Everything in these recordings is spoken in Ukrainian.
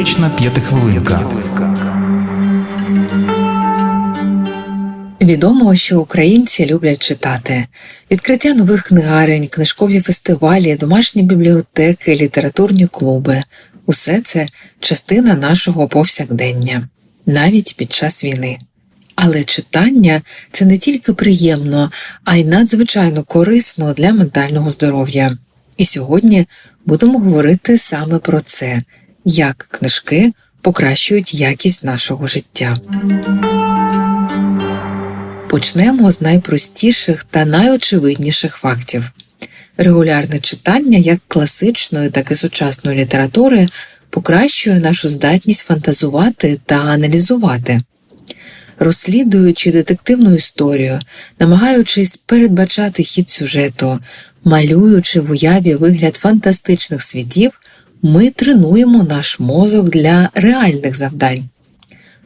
Психотерапевтична п'ятихвилинка. Відомо, що українці люблять читати. Відкриття нових книгарень, книжкові фестивалі, домашні бібліотеки, літературні клуби усе це частина нашого повсякдення, навіть під час війни. Але читання це не тільки приємно, а й надзвичайно корисно для ментального здоров'я. І сьогодні будемо говорити саме про це, як книжки покращують якість нашого життя. Почнемо з найпростіших та найочевидніших фактів. Регулярне читання як класичної, так і сучасної літератури покращує нашу здатність фантазувати та аналізувати. Розслідуючи детективну історію, намагаючись передбачати хід сюжету, малюючи в уяві вигляд фантастичних світів, ми тренуємо наш мозок для реальних завдань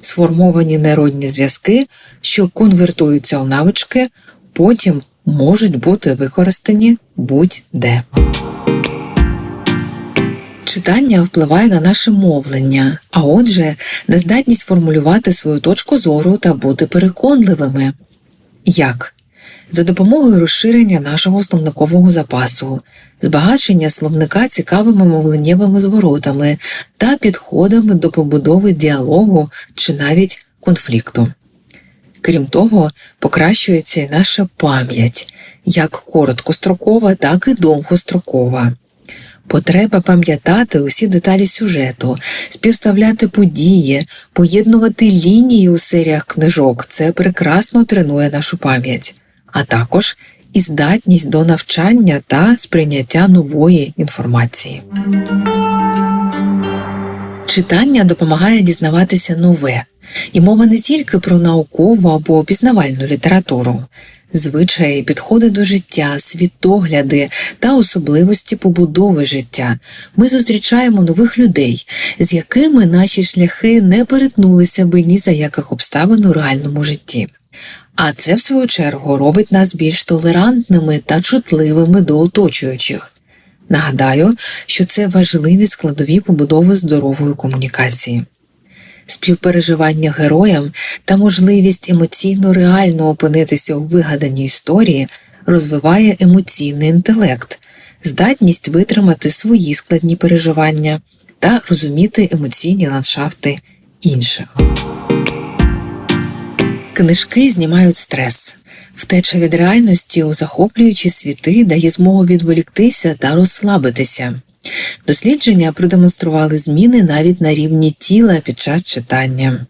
сформовані нейронні зв'язки, що конвертуються у навички, потім можуть бути використані будь-де. Читання впливає на наше мовлення, а отже, на здатність формулювати свою точку зору та бути переконливими. Як? За допомогою розширення нашого словникового запасу, збагачення словника цікавими мовленнєвими зворотами та підходами до побудови діалогу чи навіть конфлікту. Крім того, покращується і наша пам'ять, як короткострокова, так і довгострокова. Потреба пам'ятати усі деталі сюжету, співставляти події, поєднувати лінії у серіях книжок це прекрасно тренує нашу пам'ять, а також і здатність до навчання та сприйняття нової інформації. Читання допомагає дізнаватися нове, і мова не тільки про наукову або пізнавальну літературу, звичаї, підходи до життя, світогляди та особливості побудови життя. Ми зустрічаємо нових людей, з якими наші шляхи не перетнулися би ні за яких обставин у реальному житті. А це, в свою чергу, робить нас більш толерантними та чутливими до оточуючих. Нагадаю, що це важливі складові побудови здорової комунікації. Співпереживання героям та можливість емоційно реально опинитися у вигаданій історії розвиває емоційний інтелект, здатність витримати свої складні переживання та розуміти емоційні ландшафти інших. Книжки знімають стрес. Втеча від реальності у захоплюючі світи дає змогу відволіктися та розслабитися. Дослідження продемонстрували зміни навіть на рівні тіла під час читання.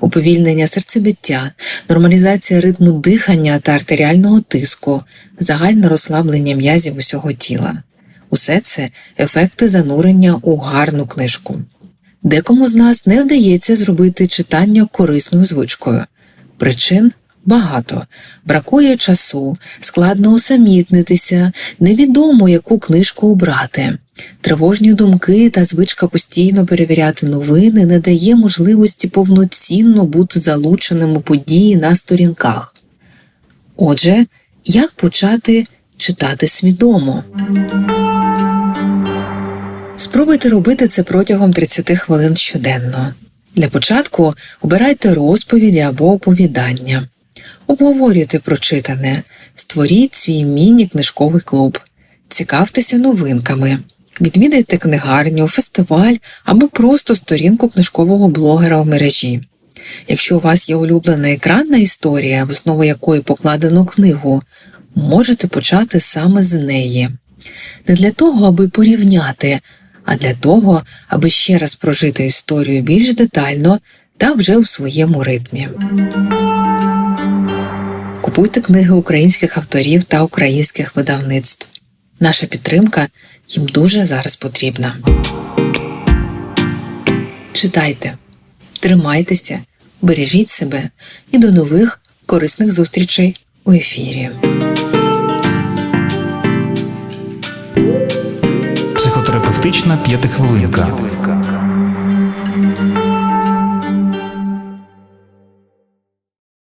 Уповільнення серцебиття, нормалізація ритму дихання та артеріального тиску, загальне розслаблення м'язів усього тіла. Усе це ефекти занурення у гарну книжку. Декому з нас не вдається зробити читання корисною звичкою. Причин багато. Бракує часу, складно усамітнитися, невідомо, яку книжку обрати. Тривожні думки та звичка постійно перевіряти новини не дає можливості повноцінно бути залученим у події на сторінках. Отже, як почати читати свідомо? Спробуйте робити це протягом 30 хвилин щоденно. Для початку обирайте розповіді або оповідання, обговорюйте прочитане, створіть свій міні-книжковий клуб, цікавтеся новинками, відвідайте книгарню, фестиваль або просто сторінку книжкового блогера в мережі. Якщо у вас є улюблена екранна історія, в основу якої покладено книгу, можете почати саме з неї. Не для того, аби порівняти, а для того, аби ще раз прожити історію більш детально та вже у своєму ритмі. Купуйте книги українських авторів та українських видавництв. Наша підтримка їм дуже зараз потрібна. Читайте, тримайтеся, бережіть себе і до нових корисних зустрічей у ефірі. Психотерапевтична п'ятихвилинка.